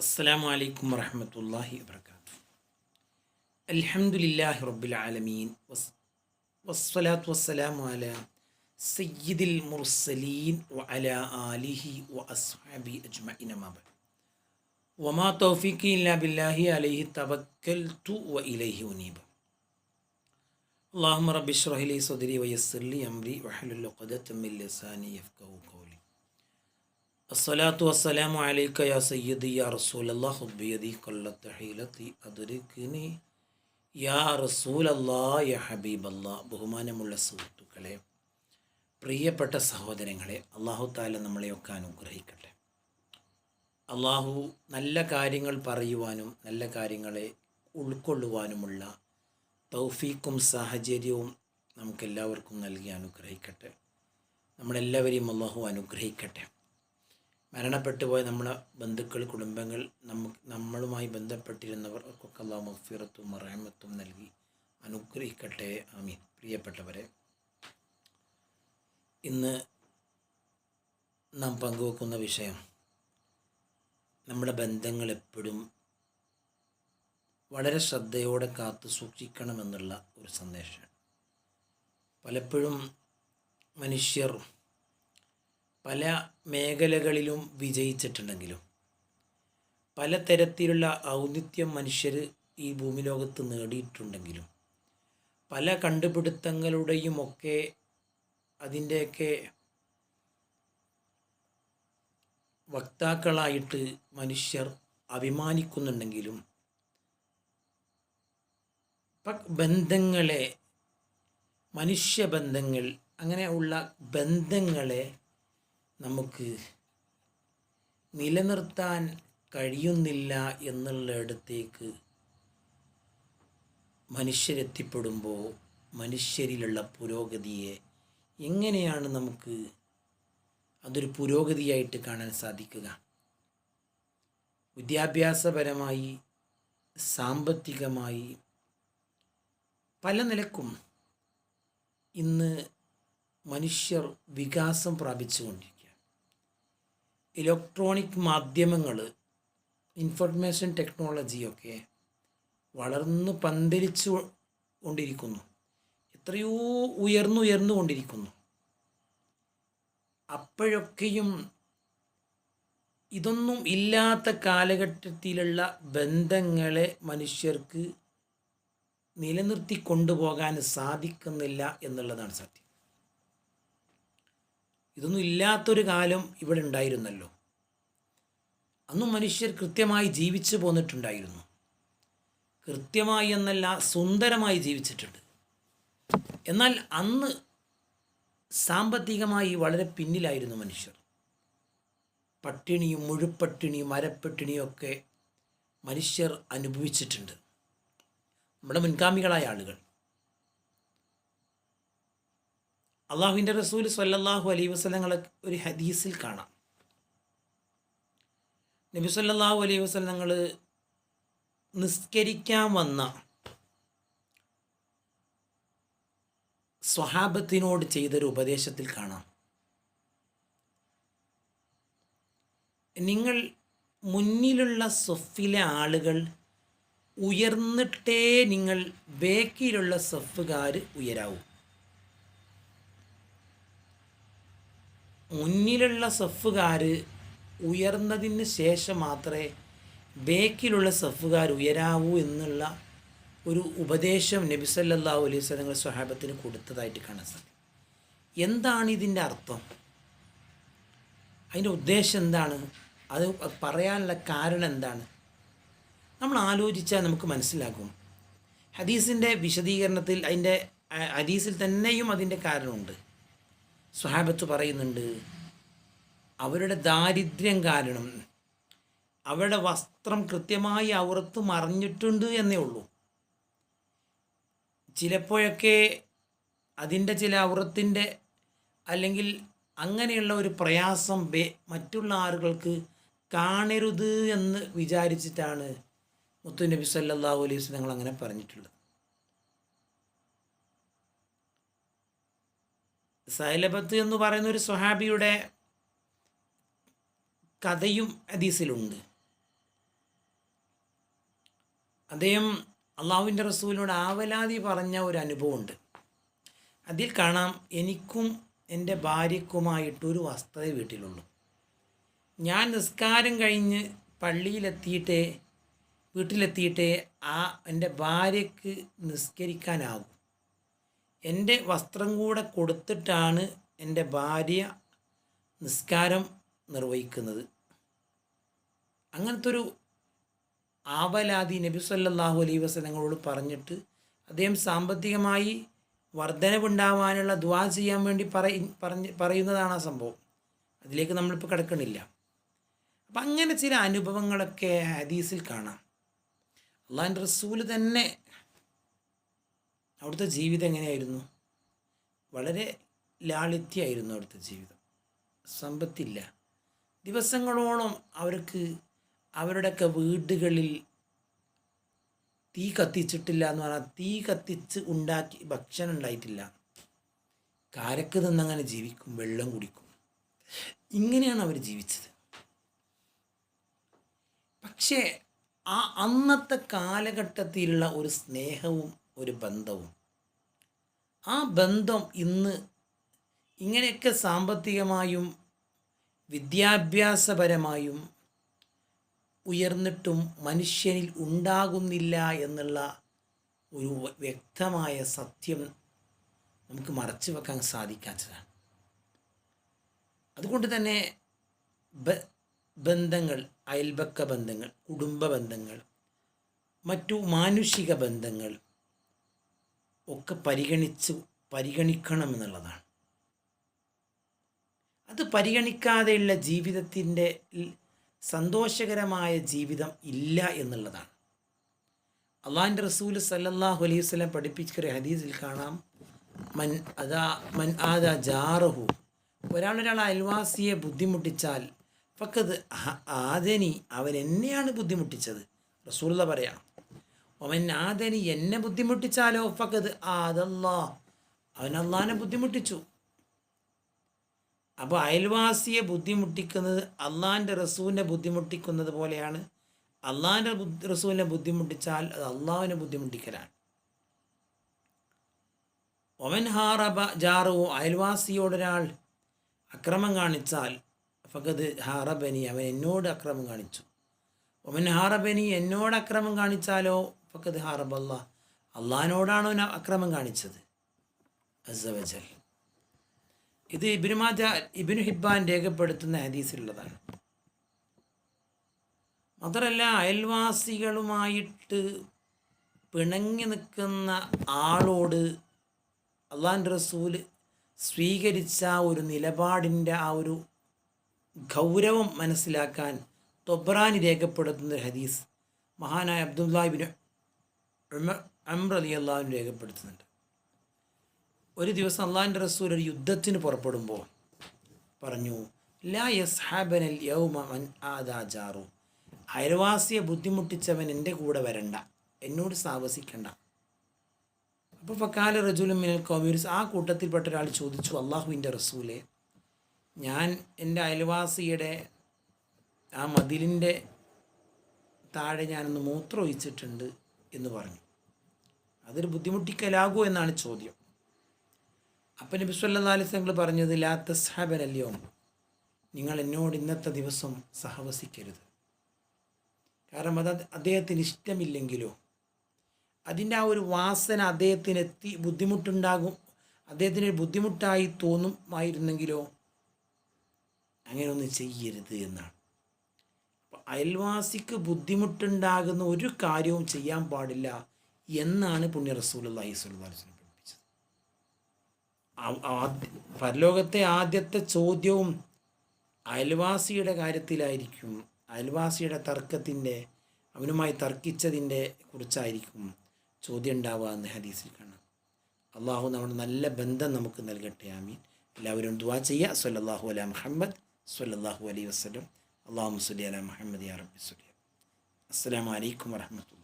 അസ്സലാമു അലൈക്കും വറഹമത്തല്ലാഹി വബർക്കാത്തു അൽഹംദുലില്ലാഹി റബ്ബിൽ ആലമീൻ വസ് വസ്സലാത്തു വസ്സലാമു അല സയ്യിദിൽ മുർസലീൻ വ അല ആലിഹി വ അസ്ഹാബി അജ്മഇന മാബ വമാ തൗഫീഖി ഇല്ലാ ബില്ലാഹി അലൈഹി തവക്കൽതു വ ഇലൈഹി ഉനീബ് اللهم رب اشرح لي صدري ويسر لي امري واحلل عقدة من لساني يفقهوا قولي അസ്സലാത്തു വസ്സലാമു അലൈക്ക യാ സയ്യദി യാ റസൂലല്ലാ ഹുബിയദി കൊല്ലത്ത് ഹീലത്തി അതുരുക്കിനി യാ റസൂലല്ലാ യാ ഹബീബല്ലാ ബഹുമാനമുള്ള സുഹൃത്തുക്കളെ പ്രിയപ്പെട്ട സഹോദരങ്ങളെ അള്ളാഹു താല നമ്മളെയൊക്കെ അനുഗ്രഹിക്കട്ടെ. അള്ളാഹു നല്ല കാര്യങ്ങൾ പറയുവാനും നല്ല കാര്യങ്ങളെ ഉൾക്കൊള്ളുവാനുമുള്ള തൗഫീക്കും സാഹചര്യവും നമുക്കെല്ലാവർക്കും നൽകി അനുഗ്രഹിക്കട്ടെ. നമ്മളെല്ലാവരെയും അള്ളാഹു അനുഗ്രഹിക്കട്ടെ. മരണപ്പെട്ടു പോയ നമ്മുടെ ബന്ധുക്കൾ കുടുംബങ്ങൾ നമുക്ക് നമ്മളുമായി ബന്ധപ്പെട്ടിരുന്നവർക്കൊക്കെ അള്ളാഹു മഫിറത്തും റഹമത്തും നൽകി അനുഗ്രഹിക്കട്ടെ. ആമീൻ. പ്രിയപ്പെട്ടവരെ ഇന്ന് നാം പങ്കുവെക്കുന്ന വിഷയം നമ്മുടെ ബന്ധങ്ങൾ എപ്പോഴും വളരെ ശ്രദ്ധയോടെ കാത്തു സൂക്ഷിക്കണമെന്നുള്ള ഒരു സന്ദേശമാണ്. പലപ്പോഴും മനുഷ്യർ പല മേഖലകളിലും വിജയിച്ചിട്ടുണ്ടെങ്കിലും പല തരത്തിലുള്ള ഔന്നിത്യം മനുഷ്യർ ഈ ഭൂമി ലോകത്ത് നേടിയിട്ടുണ്ടെങ്കിലും പല കണ്ടുപിടുത്തങ്ങളുടെയും ഒക്കെ അതിന്റെയൊക്കെ വക്താക്കളായിട്ട് മനുഷ്യർ അഭിമാനിക്കുന്നുണ്ടെങ്കിലും ബന്ധങ്ങളെ മനുഷ്യബന്ധങ്ങൾ അങ്ങനെയുള്ള ബന്ധങ്ങളെ നമുക്ക് നിലനിർത്താൻ കഴിയുന്നില്ല എന്നുള്ളിടത്തേക്ക് മനുഷ്യരെത്തിപ്പെടുമ്പോൾ മനുഷ്യരിലുള്ള പുരോഗതിയെ എങ്ങനെയാണ് നമുക്ക് അതൊരു പുരോഗതിയായിട്ട് കാണാൻ സാധിക്കുക? വിദ്യാഭ്യാസപരമായി സാമ്പത്തികമായി പല നിലക്കും ഇന്ന് മനുഷ്യർ വികാസം പ്രാപിച്ചുകൊണ്ടിരിക്കുക ഇലക്ട്രോണിക് മാധ്യമങ്ങൾ ഇൻഫർമേഷൻ ടെക്നോളജിയൊക്കെ വളർന്ന് പന്തലിച്ചു കൊണ്ടിരിക്കുന്നു. എത്രയോ ഉയർന്നുയർന്നു കൊണ്ടിരിക്കുന്നു. അപ്പോഴൊക്കെയും ഇതൊന്നും ഇല്ലാത്ത കാലഘട്ടത്തിലുള്ള ബന്ധങ്ങളെ മനുഷ്യർക്ക് നിലനിർത്തി കൊണ്ടുപോകാൻ സാധിക്കുന്നില്ല എന്നുള്ളതാണ് സത്യം. ഇതൊന്നും ഇല്ലാത്തൊരു കാലം ഇവിടെ ഉണ്ടായിരുന്നല്ലോ. അന്നും മനുഷ്യർ കൃത്യമായി ജീവിച്ചു പോന്നിട്ടുണ്ടായിരുന്നു. കൃത്യമായി എന്നല്ല സുന്ദരമായി ജീവിച്ചിട്ടുണ്ട്. എന്നാൽ അന്ന് സാമ്പത്തികമായി വളരെ പിന്നിലായിരുന്നു മനുഷ്യർ. പട്ടിണിയും മുഴുപ്പട്ടിണിയും മരപ്പട്ടിണിയും ഒക്കെ മനുഷ്യർ അനുഭവിച്ചിട്ടുണ്ട്. നമ്മുടെ മുൻഗാമികളായ ആളുകൾ. അള്ളാഹുവിന്റെ റസൂൽ സല്ലാഹു അലൈ വസ്ലങ്ങളെ ഒരു ഹദീസിൽ കാണാം. നബി സല്ലാഹു അലൈ വസ്ലങ്ങൾ നിസ്കരിക്കാൻ വന്ന സ്വഹാബത്തിനോട് ചെയ്തൊരു ഉപദേശത്തിൽ കാണാം. നിങ്ങൾ മുന്നിലുള്ള സൊഫിലെ ആളുകൾ ഉയർന്നിട്ടേ നിങ്ങൾ ബേക്കിലുള്ള സൊഫുകാർ ഉയരാവൂ. മുന്നിലുള്ള സഫുകാർ ഉയർന്നതിന് ശേഷം മാത്രമേ ബേക്കിലുള്ള സഫുകാർ ഉയരാവൂ എന്നുള്ള ഒരു ഉപദേശം നബി സല്ലല്ലാഹു അലൈഹി സ്വലങ്ങൾ സ്വഹാബത്തിന് കൊടുത്തതായിട്ട് കാണാൻ സാധിക്കും. എന്താണ് ഇതിന്റെ അർത്ഥം? അതിന്റെ ഉദ്ദേശം എന്താണ്? അത് പറയാനുള്ള കാരണം എന്താണ്? നമ്മൾ ആലോചിച്ചാൽ നമുക്ക് മനസ്സിലാക്കും ഹദീസിന്റെ വിശദീകരണത്തിൽ അതിന്റെ ഹദീസിൽ തന്നെയും അതിന്റെ കാരണമുണ്ട്. സ്വഹാബത്ത് പറയുന്നുണ്ട് അവരുടെ ദാരിദ്ര്യം കാരണം അവരുടെ വസ്ത്രം കൃത്യമായി അവറത്ത് മറിഞ്ഞിട്ടുണ്ട് എന്നേ ഉള്ളൂ. ചിലപ്പോഴൊക്കെ അതിന്റെ ചില അവറത്തിന്റെ അല്ലെങ്കിൽ അങ്ങനെയുള്ള ഒരു പ്രയാസം മറ്റുള്ള ആളുകൾക്ക് കാണരുത് എന്ന് വിചാരിച്ചിട്ടാണ് മുത്തു നബി സല്ലാഹു അലൈഹി വസ്ലങ്ങൾ അങ്ങനെ പറഞ്ഞിട്ടുള്ളത്. സൈലബത്ത് എന്ന് പറയുന്ന ഒരു സ്വഹാബിയുടെ കഥയും ഹദീസിലുണ്ട്. അദ്ദേഹം അള്ളാഹുവിന്റെ റസൂലിനോട് ആവലാതി പറഞ്ഞ ഒരു അനുഭവമുണ്ട്. അതിൽ കാണാം എനിക്കും എന്റെ ഭാര്യക്കുമായിട്ടൊരു വസ്തുത വീട്ടിലുള്ളൂ ഞാൻ നിസ്കാരം കഴിഞ്ഞ് പള്ളിയിലെത്തിയിട്ടേ വീട്ടിലെത്തിയിട്ടേ ആ എന്റെ ഭാര്യക്ക് നിസ്കരിക്കാനാകും. എന്റെ വസ്ത്രം കൂടെ കൊടുത്തിട്ടാണ് എന്റെ ഭാര്യ നിസ്കാരം നിർവഹിക്കുന്നത്. അങ്ങനത്തെ ഒരു ആവലാതി നബി സല്ലാഹു അലൈ വസനങ്ങളോട് പറഞ്ഞിട്ട് അദ്ദേഹം സാമ്പത്തികമായി വർധനവുണ്ടാവാനുള്ള ദ്വാ ചെയ്യാൻ വേണ്ടി പറയ പറഞ്ഞ് പറയുന്നതാണ് ആ സംഭവം. അതിലേക്ക് നമ്മളിപ്പോൾ കിടക്കണില്ല. അപ്പം അങ്ങനെ ചില അനുഭവങ്ങളൊക്കെ ഹദീസിൽ കാണാം. അള്ളാഹിന്റെ റസൂൽ തന്നെ അവിടുത്തെ ജീവിതം എങ്ങനെയായിരുന്നു? വളരെ ലാളിത്യമായിരുന്നു അവിടുത്തെ ജീവിതം. സമ്പത്തില്ല. ദിവസങ്ങളോളം അവർക്ക് അവരുടെയൊക്കെ വീടുകളിൽ തീ കത്തിച്ചിട്ടില്ല എന്ന് പറഞ്ഞാൽ തീ കത്തിച്ച് ഉണ്ടാക്കി ഭക്ഷണം ഉണ്ടായിട്ടില്ല. കാരക്ക് നിന്നങ്ങനെ ജീവിക്കും വെള്ളം കുടിക്കും. ഇങ്ങനെയാണ് അവർ ജീവിച്ചത്. പക്ഷേ ആ അന്നത്തെ കാലഘട്ടത്തിലുള്ള ഒരു സ്നേഹവും ഒരു ബന്ധവും. ആ ബന്ധം ഇന്ന് ഇങ്ങനെയൊക്കെ സാമ്പത്തികമായും വിദ്യാഭ്യാസപരമായും ഉയർന്നിട്ടും മനുഷ്യനിൽ ഉണ്ടാകുന്നില്ല എന്നുള്ള ഒരു വ്യക്തമായ സത്യം നമുക്ക് മറച്ചു വെക്കാൻ സാധിക്കാത്തതാണ്. അതുകൊണ്ട് തന്നെ ബന്ധങ്ങൾ അയൽപക്ക ബന്ധങ്ങൾ കുടുംബ ബന്ധങ്ങൾ മറ്റു മാനുഷിക ബന്ധങ്ങൾ ഒക്കെ പരിഗണിച്ച് പരിഗണിക്കണമെന്നുള്ളതാണ്. അത് പരിഗണിക്കാതെയുള്ള ജീവിതത്തിന്റെ സന്തോഷകരമായ ജീവിതം ഇല്ല എന്നുള്ളതാണ്. അള്ളാഹിന്റെ റസൂൽ സല്ലല്ലാഹു അലൈഹി വസല്ലം പഠിപ്പിച്ചൊരു ഹദീസിൽ കാണാം. മൻ അതാ മൻ ആദാ ജാറഹു. ഒരാളൊരാൾ അയൽവാസിയെ ബുദ്ധിമുട്ടിച്ചാൽ ഫക്കത് ആദനി അവൻ എന്നെയാണ് ബുദ്ധിമുട്ടിച്ചത്. റസൂല പറയാം. അവൻ ആദനി എന്നെ ബുദ്ധിമുട്ടിച്ചാലോ? ഫക്കത് ആദല്ലാ അവൻ അള്ളാഹിനെ ബുദ്ധിമുട്ടിച്ചു. അപ്പോൾ അയൽവാസിയെ ബുദ്ധിമുട്ടിക്കുന്നത് അള്ളാഹിന്റെ റസൂലിനെ ബുദ്ധിമുട്ടിക്കുന്നത് പോലെയാണ്. അള്ളാഹിന്റെ റസൂലിനെ ബുദ്ധിമുട്ടിച്ചാൽ അത് അള്ളാഹുവിനെ ബുദ്ധിമുട്ടിക്കലാണ്. ഒമൻ ഹാറബ ജാറു അയൽവാസിയോടൊരാൾ അക്രമം കാണിച്ചാൽ ഫഗത് ഹാറബനി അവൻ എന്നോട് അക്രമം കാണിച്ചു. ഒമൻ ഹാറബനി എന്നോട് അക്രമം കാണിച്ചാലോ? ഫഗത് ഹാറബ് അള്ളാഹ് അള്ളാഹിനോടാണ് അവൻ അക്രമം കാണിച്ചത്. അസവജൽ ഇത് ഇബിനുമാജ ഇബിനു ഹിബാൻ രേഖപ്പെടുത്തുന്ന ഹദീസിലുള്ളതാണ്. മാത്രമല്ല അയൽവാസികളുമായിട്ട് പിണങ്ങി നിൽക്കുന്ന ആളോട് അള്ളാൻ റസൂൽ സ്വീകരിച്ച ഒരു നിലപാടിന്റെ ആ ഒരു ഗൗരവം മനസ്സിലാക്കാൻ തൊബ്രാനി രേഖപ്പെടുത്തുന്ന ഒരു ഹദീസ്. മഹാനായ അബ്ദുല്ലാഹിബിന് അമ്ര അലി അള്ളാഹു രേഖപ്പെടുത്തുന്നുണ്ട്. ഒരു ദിവസം അള്ളാഹിന്റെ റസൂൽ ഒരു യുദ്ധത്തിന് പുറപ്പെടുമ്പോൾ പറഞ്ഞു ലാ യസ്ഹാബനൽ യൗമ മൻ ആദാ ജാറു. അയൽവാസിയെ ബുദ്ധിമുട്ടിച്ചവൻ എന്റെ കൂടെ വരണ്ട. എന്നോട് സാവസിക്കണ്ട. അപ്പോൾ ഫക്കാല റജുലും മിനൽ ആ കൂട്ടത്തിൽപ്പെട്ട ഒരാൾ ചോദിച്ചു അള്ളാഹുവിന്റെ റസൂലെ ഞാൻ എന്റെ അയൽവാസിയുടെ ആ മതിലിന്റെ താഴെ ഞാനൊന്ന് മൂത്രം ഒഴിച്ചിട്ടുണ്ട് എന്ന് പറഞ്ഞു. അതൊരു ബുദ്ധിമുട്ടിക്കലാകൂ എന്നാണ് ചോദ്യം. അപ്പം നബി വസല്ലം പറഞ്ഞത് ലാ തസ്ഹബൻ നിങ്ങൾ എന്നോട് ഇന്നത്തെ ദിവസം സഹവസിക്കരുത്. കാരണം അത് അദ്ദേഹത്തിന് ഇഷ്ടമില്ലെങ്കിലോ അതിന്റെ ആ ഒരു വാസന അദ്ദേഹത്തിന് എത്തി ബുദ്ധിമുട്ടുണ്ടാകും അദ്ദേഹത്തിന് ഒരു ബുദ്ധിമുട്ടായി തോന്നുമായിരുന്നെങ്കിലോ അങ്ങനെയൊന്നും ചെയ്യരുത് എന്നാണ്. അയൽവാസിക്ക് ബുദ്ധിമുട്ടുണ്ടാകുന്ന ഒരു കാര്യവും ചെയ്യാൻ പാടില്ല. എന്നാണ് പുണ്യ റസൂൽ അള്ളാഹി വസല്ലം പഠിപ്പിച്ചത്. പരലോകത്തെ ആദ്യത്തെ ചോദ്യവും അയൽവാസിയുടെ കാര്യത്തിലായിരിക്കും അയൽവാസിയുടെ തർക്കത്തിന്റെ അവനുമായി തർക്കിച്ചതിന്റെ കുറിച്ചായിരിക്കും ചോദ്യം ഉണ്ടാവുക എന്ന് ഹദീസിൽ കാണാം. അള്ളാഹു നമ്മുടെ നല്ല ബന്ധം നമുക്ക് നൽകട്ടെ ആമീൻ. എല്ലാവരും ദുവാ ചെയ്യുക. സല്ലാഹു അല മുഹമ്മദ് സല്ലാഹു അലൈ വസ്ലം അള്ളാഹു സുലി അല മുഹമ്മദ് യാ റബ്ബി സുല്ലി അസ്സലാമു അലൈക്കും വറഹ്മത്തുള്ളാഹി